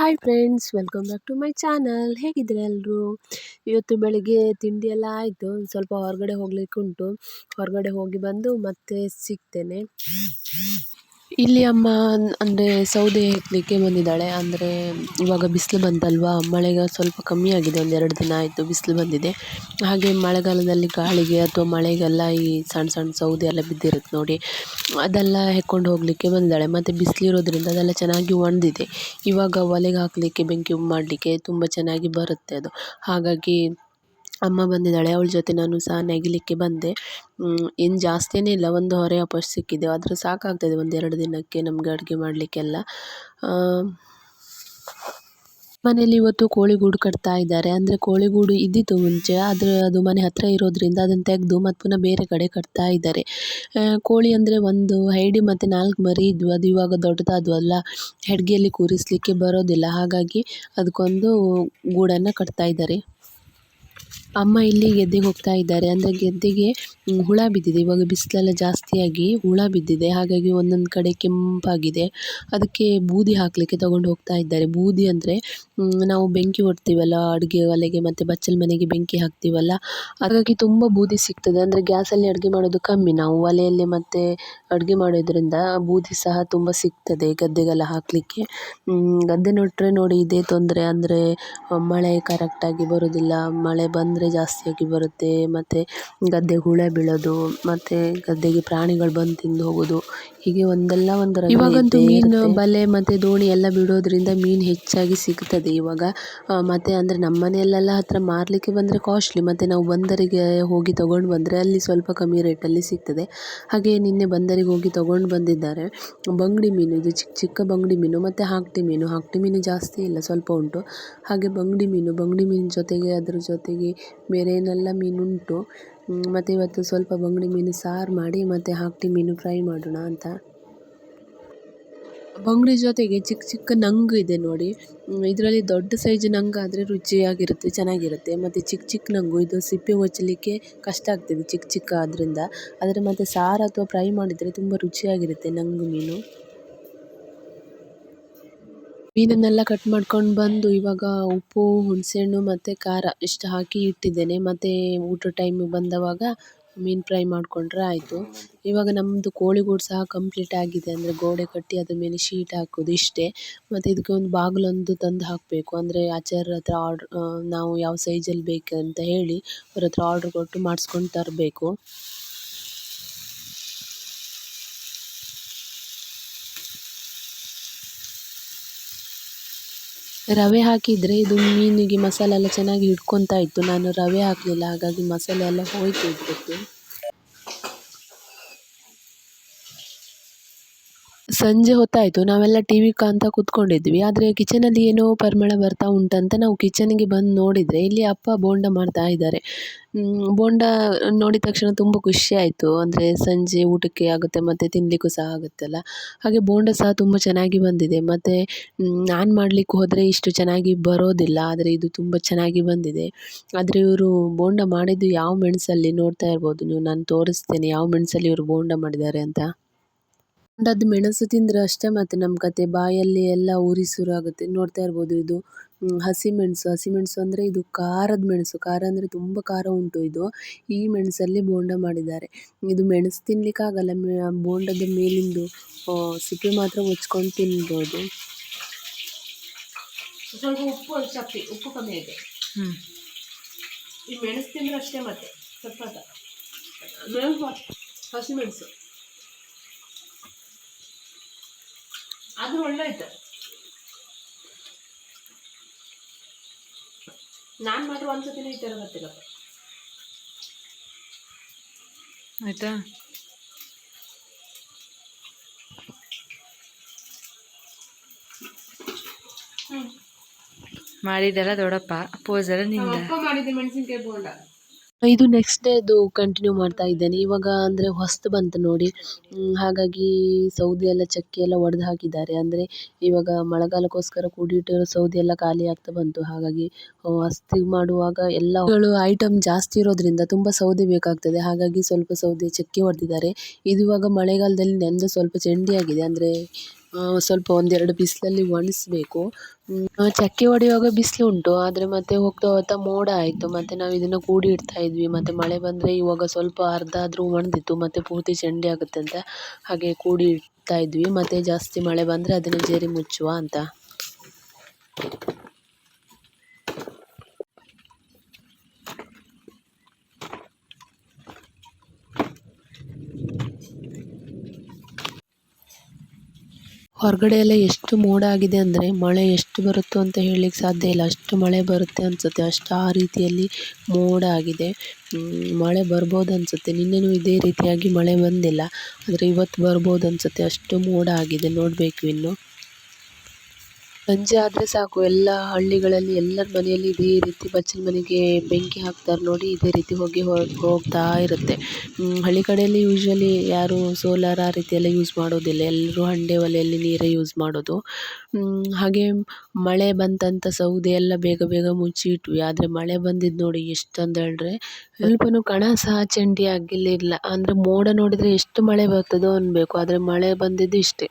Hi friends welcome back to my channel ಹೇಗಿದ್ದೀರಾ ಎಲ್ಲರೂ ಇವತ್ತು ಬೆಳಿಗ್ಗೆ ತಿಂಡಿ ಎಲ್ಲ ಆಯಿತು. ಸ್ವಲ್ಪ ಹೊರಗಡೆ ಹೋಗ್ಲಿಕ್ಕೆ ಉಂಟು ಹೊರಗಡೆ ಹೋಗಿ ಬಂದು ಮತ್ತೆ ಸಿಗ್ತೇನೆ. ಇಲ್ಲಿ ಅಮ್ಮ ಅಂದರೆ ಸೌದೆ ಹೆಕ್ಲಿಕ್ಕೆ ಬಂದಿದ್ದಾಳೆ. ಅಂದರೆ ಇವಾಗ ಬಿಸಿಲು ಬಂತಲ್ವಾ? ಮಳೆಗೆ ಸ್ವಲ್ಪ ಕಮ್ಮಿ ಆಗಿದೆ. ಒಂದು ಎರಡು ದಿನ ಆಯಿತು ಬಿಸಿಲು ಬಂದಿದೆ. ಹಾಗೆ ಮಳೆಗಾಲದಲ್ಲಿ ಗಾಳಿಗೆ ಅಥವಾ ಮಳೆಗೆಲ್ಲ ಈ ಸಣ್ಣ ಸಣ್ಣ ಸೌದೆ ಎಲ್ಲ ಬಿದ್ದಿರುತ್ತೆ ನೋಡಿ. ಅದೆಲ್ಲ ಹೆಕ್ಕೊಂಡು ಹೋಗಲಿಕ್ಕೆ ಬಂದಿದ್ದಾಳೆ. ಮತ್ತು ಬಿಸಿಲಿರೋದ್ರಿಂದ ಅದೆಲ್ಲ ಚೆನ್ನಾಗಿ ಒಣದಿದೆ. ಇವಾಗ ಒಲೆಗೆ ಹಾಕಲಿಕ್ಕೆ ಬೆಂಕಿ ಮಾಡಲಿಕ್ಕೆ ತುಂಬ ಚೆನ್ನಾಗಿ ಬರುತ್ತೆ ಅದು. ಹಾಗಾಗಿ ಅಮ್ಮ ಬಂದಿದ್ದಾಳೆ, ಅವಳ ಜೊತೆ ನಾನು ಸಹ ನೆಗಿಲಿಕ್ಕೆ ಬಂದೆ. ಏನು ಜಾಸ್ತಿಯೇ ಇಲ್ಲ, ಒಂದು ಹೊರೆ ವಾಪಸ್ ಸಿಕ್ಕಿದೆ. ಆದರೆ ಸಾಕಾಗ್ತದೆ ಒಂದೆರಡು ದಿನಕ್ಕೆ ನಮಗೆ ಅಡುಗೆ ಮಾಡಲಿಕ್ಕೆಲ್ಲ. ಮನೇಲಿ ಇವತ್ತು ಕೋಳಿಗೂಡು ಕಟ್ತಾ ಇದ್ದಾರೆ. ಅಂದರೆ ಕೋಳಿಗೂಡು ಇದ್ದಿತ್ತು ಮುಂಚೆ, ಆದರೆ ಅದು ಮನೆ ಹತ್ತಿರ ಇರೋದ್ರಿಂದ ಅದನ್ನು ತೆಗೆದು ಮತ್ತು ಪುನಃ ಬೇರೆ ಕಡೆ ಕಟ್ತಾ ಇದ್ದಾರೆ. ಕೋಳಿ ಅಂದರೆ ಒಂದು ಹೈಡಿ ಮತ್ತು ನಾಲ್ಕು ಮರಿ ಇದ್ವು. ಅದು ಇವಾಗ ದೊಡ್ಡದಾದ್ವು ಅಲ್ಲ. ಹೆಡ್ಗೆಯಲ್ಲಿ ಕೂರಿಸಲಿಕ್ಕೆ ಬರೋದಿಲ್ಲ. ಹಾಗಾಗಿ ಅದಕ್ಕೊಂದು ಗೂಡನ್ನು ಕಟ್ತಾ ಇದ್ದಾರೆ. ಅಮ್ಮ ಇಲ್ಲಿ ಗೆದ್ದೆಗೆ ಹೋಗ್ತಾ ಇದ್ದಾರೆ. ಅಂದರೆ ಗೆದ್ದೆಗೆ ಹುಳ ಬಿದ್ದಿದೆ. ಇವಾಗ ಬಿಸಿಲೆಲ್ಲ ಜಾಸ್ತಿಯಾಗಿ ಹುಳ ಬಿದ್ದಿದೆ. ಹಾಗಾಗಿ ಒಂದೊಂದು ಕಡೆ ಕೆಂಪಾಗಿದೆ. ಅದಕ್ಕೆ ಬೂದಿ ಹಾಕಲಿಕ್ಕೆ ತಗೊಂಡು ಹೋಗ್ತಾ ಇದ್ದಾರೆ. ಬೂದಿ ಅಂದರೆ ನಾವು ಬೆಂಕಿ ಹೊಡ್ತೀವಲ್ಲ ಅಡುಗೆ ಒಲೆಗೆ ಮತ್ತು ಬಚ್ಚಲ ಮನೆಗೆ ಬೆಂಕಿ ಹಾಕ್ತೀವಲ್ಲ, ಹಾಗಾಗಿ ತುಂಬ ಬೂದಿ ಸಿಗ್ತದೆ. ಅಂದರೆ ಗ್ಯಾಸಲ್ಲಿ ಅಡುಗೆ ಮಾಡೋದು ಕಮ್ಮಿ. ನಾವು ಒಲೆಯಲ್ಲಿ ಮತ್ತು ಅಡುಗೆ ಮಾಡೋದ್ರಿಂದ ಬೂದಿ ಸಹ ತುಂಬ ಸಿಗ್ತದೆ ಗದ್ದೆಗೆಲ್ಲ ಹಾಕಲಿಕ್ಕೆ. ಗದ್ದೆ ನೋಡಿ ಇದೇ ತೊಂದರೆ. ಅಂದರೆ ಮಳೆ ಕರೆಕ್ಟಾಗಿ ಬರೋದಿಲ್ಲ. ಮಳೆ ಬಂದರೆ ಜಾಸ್ತಿಯಾಗಿ ಬರುತ್ತೆ ಮತ್ತು ಗದ್ದೆಗೆ ಹುಳ ಬೀಳೋದು ಮತ್ತು ಗದ್ದೆಗೆ ಪ್ರಾಣಿಗಳು ಬಂದು ತಿಂದು ಹೋಗೋದು ಹೀಗೆ ಒಂದಲ್ಲ ಒಂದು ಇವಾಗಂತೂ ಮೀನು ಬಲೆ ಮತ್ತು ದೋಣಿ ಎಲ್ಲ ಬಿಡೋದ್ರಿಂದ ಮೀನು ಹೆಚ್ಚಾಗಿ ಸಿಗ್ತದೆ ಇವಾಗ. ಮತ್ತು ಅಂದರೆ ನಮ್ಮ ಮನೆಯಲ್ಲೆಲ್ಲ ಹತ್ತಿರ ಮಾರಲಿಕ್ಕೆ ಬಂದರೆ ಕಾಸ್ಟ್ಲಿ ಮತ್ತು ನಾವು ಬಂದರಿಗೆ ಹೋಗಿ ತೊಗೊಂಡು ಬಂದರೆ ಅಲ್ಲಿ ಸ್ವಲ್ಪ ಕಮ್ಮಿ ರೇಟಲ್ಲಿ ಸಿಗ್ತದೆ. ಹಾಗೆ ನಿನ್ನೆ ಬಂದರಿಗೆ ಹೋಗಿ ತೊಗೊಂಡು ಬಂದಿದ್ದಾರೆ. ಬಂಗಡಿ ಮೀನು ಇದು ಚಿಕ್ಕ ಚಿಕ್ಕ ಬಂಗಡಿ ಮೀನು ಮತ್ತು ಹಾಕ್ಟಿ ಮೀನು. ಹಾಕ್ಟಿ ಮೀನು ಜಾಸ್ತಿ ಇಲ್ಲ ಸ್ವಲ್ಪ ಉಂಟು. ಹಾಗೆ ಬಂಗಡಿ ಮೀನು ಬಂಗಡಿ ಮೀನು ಜೊತೆಗೆ ಅದ್ರ ಜೊತೆಗೆ ಬೇರೆ ಏನೆಲ್ಲ ಮೀನುಂಟು. ಮತ್ತು ಇವತ್ತು ಸ್ವಲ್ಪ ಬಂಗಡಿ ಮೀನು ಸಾರು ಮಾಡಿ ಮತ್ತು ಹಾಕ್ಟಿ ಮೀನು ಫ್ರೈ ಮಾಡೋಣ ಅಂತ. ಬಂಗಡಿ ಜೊತೆಗೆ ಚಿಕ್ಕ ಚಿಕ್ಕ ನಂಗು ಇದೆ ನೋಡಿ. ಇದರಲ್ಲಿ ದೊಡ್ಡ ಸೈಜ್ ನಂಗಾದರೆ ರುಚಿಯಾಗಿರುತ್ತೆ, ಚೆನ್ನಾಗಿರುತ್ತೆ. ಮತ್ತು ಚಿಕ್ಕ ಚಿಕ್ಕ ನಂಗು, ಇದು ಸಿಪ್ಪೆ ಹೊಚ್ಚಲಿಕ್ಕೆ ಕಷ್ಟ ಆಗ್ತದೆ ಚಿಕ್ಕ ಚಿಕ್ಕ ಆದ್ದರಿಂದ ಆದರೆ ಮತ್ತು ಸಾರು ಅಥವಾ ಫ್ರೈ ಮಾಡಿದರೆ ತುಂಬ ರುಚಿಯಾಗಿರುತ್ತೆ ನಂಗು ಮೀನು. ಮೀನನ್ನೆಲ್ಲ ಕಟ್ ಮಾಡ್ಕೊಂಡು ಬಂದು ಇವಾಗ ಉಪ್ಪು, ಹುಣಸೆಹಣ್ಣು ಮತ್ತು ಖಾರ ಇಷ್ಟು ಹಾಕಿ ಇಟ್ಟಿದ್ದೇನೆ. ಮತ್ತು ಊಟದ ಟೈಮಿಗೆ ಬಂದವಾಗ ಮೀನು ಫ್ರೈ ಮಾಡಿಕೊಂಡ್ರೆ ಆಯಿತು. ಇವಾಗ ನಮ್ಮದು ಕೋಳಿಗೂಡು ಸಹ ಕಂಪ್ಲೀಟ್ ಆಗಿದೆ. ಅಂದರೆ ಗೋಡೆ ಕಟ್ಟಿ ಅದ್ರ ಮೇಲೆ ಶೀಟ್ ಹಾಕೋದು ಇಷ್ಟೇ. ಮತ್ತು ಇದಕ್ಕೆ ಒಂದು ಬಾಗಿಲೊಂದು ತಂದು ಹಾಕಬೇಕು. ಅಂದರೆ ಆಚಾರ್ಯರ ಹತ್ರ ಆರ್ಡ್ರ್ ನಾವು ಯಾವ ಸೈಜಲ್ಲಿ ಬೇಕಂತ ಹೇಳಿ ಅವ್ರ ಹತ್ರ ಆರ್ಡ್ರ್ ಕೊಟ್ಟು ಮಾಡಿಸ್ಕೊಂಡು ತರಬೇಕು. ರವೆ ಹಾಕಿದರೆ ಇದು ಮೀನಿಗೆ ಮಸಾಲೆ ಎಲ್ಲ ಚೆನ್ನಾಗಿ ಹಿಡ್ಕೊತಾ ಇತ್ತು. ನಾನು ರವೆ ಹಾಕಲಿಲ್ಲ, ಹಾಗಾಗಿ ಮಸಾಲೆ ಎಲ್ಲ ಹೋಯಿತು ಇದ್ರದ್ದು ಸಂಜೆ ಹೊತ್ತಾಯಿತು. ನಾವೆಲ್ಲ ಟಿ ವಿ ಕಾಣ್ತಾ ಕೂತ್ಕೊಂಡಿದ್ವಿ. ಆದರೆ ಕಿಚನಲ್ಲಿ ಏನೋ ಪರಿಮಳ ಬರ್ತಾ ಉಂಟಂತ ನಾವು ಕಿಚನ್ಗೆ ಬಂದು ನೋಡಿದರೆ ಇಲ್ಲಿ ಅಪ್ಪ ಬೋಂಡ ಮಾಡ್ತಾ ಇದ್ದಾರೆ. ಬೋಂಡ ನೋಡಿದ ತಕ್ಷಣ ತುಂಬ ಖುಷಿ ಆಯಿತು. ಅಂದರೆ ಸಂಜೆ ಊಟಕ್ಕೆ ಆಗುತ್ತೆ, ಮತ್ತು ತಿನ್ನಲಿಕ್ಕೂ ಸಹ ಆಗುತ್ತಲ್ಲ. ಹಾಗೆ ಬೋಂಡ ಸಹ ತುಂಬ ಚೆನ್ನಾಗಿ ಬಂದಿದೆ. ಮತ್ತು ನಾನು ಮಾಡಲಿಕ್ಕೆ ಹೋದರೆ ಇಷ್ಟು ಚೆನ್ನಾಗಿ ಬರೋದಿಲ್ಲ. ಆದರೆ ಇದು ತುಂಬ ಚೆನ್ನಾಗಿ ಬಂದಿದೆ. ಆದರೆ ಇವರು ಬೋಂಡ ಮಾಡಿದ್ದು ಯಾವ ಮೆಣಸಲ್ಲಿ ನೋಡ್ತಾ ಇರ್ಬೋದು ನೀವು? ನಾನು ತೋರಿಸ್ತೇನೆ. ಯಾವ ಮೆಣಸಲ್ಲಿ ಇವರು ಬೋಂಡ ಮಾಡಿದ್ದಾರೆ ಅಂತ. ಅದು ಮೆಣಸು ತಿಂದ್ರೆ ಅಷ್ಟೇ ಮತ್ತೆ ನಮ್ಮ ಕತೆ. ಬಾಯಲ್ಲಿ ಎಲ್ಲ ಉರಿ ಸುರು ಆಗುತ್ತೆ. ನೋಡ್ತಾ ಇರ್ಬೋದು ಇದು ಹಸಿಮೆಣಸು ಹಸಿಮೆಣಸು ಅಂದರೆ ಇದು ಖಾರದ ಮೆಣಸು. ಖಾರ ಅಂದರೆ ತುಂಬ ಖಾರ ಉಂಟು ಇದು. ಈ ಮೆಣಸಲ್ಲಿ ಬೋಂಡ ಮಾಡಿದ್ದಾರೆ. ಇದು ಮೆಣಸು ತಿನ್ನಲಿಕ್ಕಾಗಲ್ಲ ಬೋಂಡದ ಮೇಲಿಂದು ಸಿಪ್ಪೆ ಮಾತ್ರ ಮುಚ್ಕೊಂಡು ತಿನ್ಬೋದು. ಸ್ವಲ್ಪ ಉಪ್ಪು ಚಪ್ಪಿ. ಉಪ್ಪು ಕಮ್ಮಿ ಇದೆ. ಈ ಮೆಣಸು ತಿಂದರೆ ಅಷ್ಟೇ ಮತ್ತೆ. ಸ್ವಲ್ಪ ಮೆಣಸು ಹಸಿಮೆಣಸು ಅದು ಒಳ್ಳೆ ಆಯ್ತು ನಾನು ಮಾತ್ರ ಒಂದ್ಸತಿನೇ ಈ ಥರ ಗೊತ್ತಿಲ್ಲ ಆಯ್ತಾ? ಮಾಡಿದೆಲ್ಲ ದೊಡ್ಡಪ್ಪ ಪೋಸೆಲ್ಲ ನಿಂದ. ಮಾಡಿದ್ದೆ ಮೆಣಸಿನ್ಕಾಯಿ ಬೋಂಡ. ಇದು ನೆಕ್ಸ್ಟ್ ಡೇದು ಕಂಟಿನ್ಯೂ ಮಾಡ್ತಾ ಇದ್ದೇನೆ. ಇವಾಗ ಅಂದರೆ ಹೊಸ್ತು ಬಂತು ನೋಡಿ. ಹಾಗಾಗಿ ಸೌದೆ ಎಲ್ಲ ಚಕ್ಕೆ ಎಲ್ಲ ಒಡೆದು ಹಾಕಿದ್ದಾರೆ. ಅಂದರೆ ಇವಾಗ ಮಳೆಗಾಲಕ್ಕೋಸ್ಕರ ಕೂಡಿಟ್ಟಿರೋ ಸೌದೆ ಎಲ್ಲ ಖಾಲಿ ಆಗ್ತಾ ಬಂತು. ಹಾಗಾಗಿ ಹೊಸ್ತಿಗೆ ಮಾಡುವಾಗ ಎಲ್ಲ ಐಟಮ್ ಜಾಸ್ತಿ ಇರೋದ್ರಿಂದ ತುಂಬ ಸೌದೆ ಬೇಕಾಗ್ತದೆ. ಹಾಗಾಗಿ ಸ್ವಲ್ಪ ಸೌದೆ ಚಕ್ಕೆ ಹೊಡೆದಿದ್ದಾರೆ. ಇದು ಇವಾಗ ಮಳೆಗಾಲದಲ್ಲಿ ನೆಂದು ಸ್ವಲ್ಪ ಚಂಡಿ ಆಗಿದೆ ಅಂದರೆ ಸ್ವಲ್ಪ ಒಂದೆರಡು ಬಿಸಿಲಲ್ಲಿ ಒಣಸ್ಬೇಕು. ಚಕ್ಕೆ ಹೊಡೆಯುವಾಗ ಬಿಸಿಲು ಉಂಟು, ಆದರೆ ಮತ್ತೆ ಹೋಗ್ತಾ ಹೋಗ್ತಾ ಮೋಡ ಆಯಿತು, ಮತ್ತು ನಾವು ಇದನ್ನು ಕೂಡಿ ಇಡ್ತಾ ಇದ್ವಿ, ಮತ್ತು ಮಳೆ ಬಂದರೆ ಇವಾಗ ಸ್ವಲ್ಪ ಅರ್ಧ ಆದರೂ ಒಣದಿತ್ತು ಮತ್ತು ಪೂರ್ತಿ ಚಂಡಿ ಆಗುತ್ತೆ ಅಂತ ಹಾಗೆ ಕೂಡಿ ಇಡ್ತಾ ಇದ್ವಿ, ಮತ್ತು ಜಾಸ್ತಿ ಮಳೆ ಬಂದರೆ ಅದನ್ನು ಜರಿ ಮುಚ್ಚುವ ಅಂತ. ಹೊರಗಡೆ ಎಲ್ಲ ಎಷ್ಟು ಮೋಡ ಆಗಿದೆ ಅಂದರೆ ಮಳೆ ಎಷ್ಟು ಬರುತ್ತೋ ಅಂತ ಹೇಳಲಿಕ್ಕೆ ಸಾಧ್ಯ ಇಲ್ಲ. ಅಷ್ಟು ಮಳೆ ಬರುತ್ತೆ ಅನಿಸುತ್ತೆ. ಅಷ್ಟು ಆ ರೀತಿಯಲ್ಲಿ ಮೋಡ ಆಗಿದೆ ಮಳೆ ಬರ್ಬೋದು ಅನಿಸುತ್ತೆ. ನಿನ್ನೆನೂ ಇದೇ ರೀತಿಯಾಗಿ ಮಳೆ ಬಂದಿಲ್ಲ. ಆದರೆ ಇವತ್ತು ಬರ್ಬೋದು ಅನಿಸುತ್ತೆ. ಅಷ್ಟು ಮೋಡ ಆಗಿದೆ ನೋಡಬೇಕು ಇನ್ನು. ಸಂಜೆ ಆದರೆ ಸಾಕು, ಎಲ್ಲ ಹಳ್ಳಿಗಳಲ್ಲಿ ಎಲ್ಲರ ಮನೆಯಲ್ಲಿ ಇದೇ ರೀತಿ ಬಚ್ಚಲ ಮನೆಗೆ ಬೆಂಕಿ ಹಾಕ್ತಾರೆ ನೋಡಿ, ಇದೇ ರೀತಿ ಹೊಗೆ ಹೋಗ್ತಾ ಇರುತ್ತೆ. ಹಳ್ಳಿ ಕಡೆಯಲ್ಲಿ ಯೂಶ್ವಲಿ ಯಾರು ಸೋಲಾರ್ ಆ ರೀತಿ ಎಲ್ಲ ಯೂಸ್ ಮಾಡೋದಿಲ್ಲ, ಎಲ್ಲರೂ ಹಂಡೆ ಒಲೆಯಲ್ಲಿ ನೀರೇ ಯೂಸ್ ಮಾಡೋದು. ಹಾಗೆ ಮಳೆ ಬಂತಂತ ಸೌದೆ ಎಲ್ಲ ಬೇಗ ಬೇಗ ಮುಚ್ಚಿ ಇಟ್ವಿ ಆದರೆ ಮಳೆ ಬಂದಿದ್ದು ನೋಡಿ ಎಷ್ಟು ಹೇಳಿದ್ರೆ ಸ್ವಲ್ಪನೂ ಕಣ ಸಹ ಚಂಡಿ ಆಗಿರಲಿಲ್ಲ. ಅಂದರೆ ಮೋಡ ನೋಡಿದರೆ ಎಷ್ಟು ಮಳೆ ಬರ್ತದೋ ಅನ್ನಬೇಕು ಆದರೆ ಮಳೆ ಬಂದಿದ್ದು ಇಷ್ಟೇ.